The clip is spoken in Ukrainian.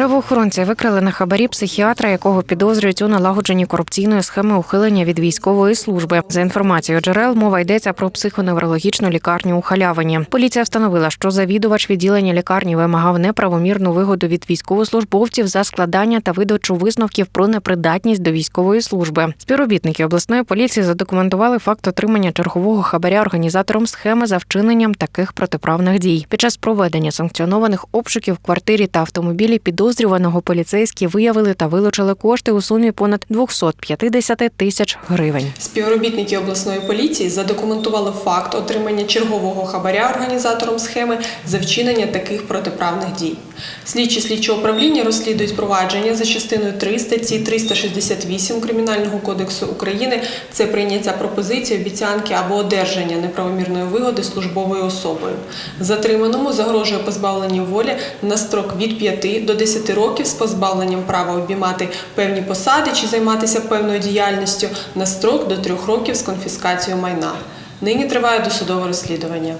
Правоохоронці викрили на хабарі психіатра, якого підозрюють у налагодженні корупційної схеми ухилення від військової служби. За інформацією джерел, мова йдеться про психоневрологічну лікарню у халявині. Поліція встановила, що завідувач відділення лікарні вимагав неправомірну вигоду від військовослужбовців за складання та видачу висновків про непридатність до військової служби. Співробітники обласної поліції задокументували факт отримання чергового хабаря організатором схеми за вчиненням таких протиправних дій. Під час проведення санкціонованих обшуків в квартирі та автомобілі підозрюваного поліцейські виявили та вилучили кошти у сумі понад 250 тисяч гривень. Співробітники обласної поліції задокументували факт отримання чергового хабаря організатором схеми за вчинення таких протиправних дій. Слідчі слідчого управління розслідують провадження за частиною 3 статті 368 Кримінального кодексу України. Це прийняття пропозиції, обіцянки або одержання неправомірної вигоди службовою особою. Затриманому загрожує позбавлення волі на строк від 5 до 10 років з позбавленням права обіймати певні посади чи займатися певною діяльністю на строк до 3 років з конфіскацією майна. Нині триває досудове розслідування.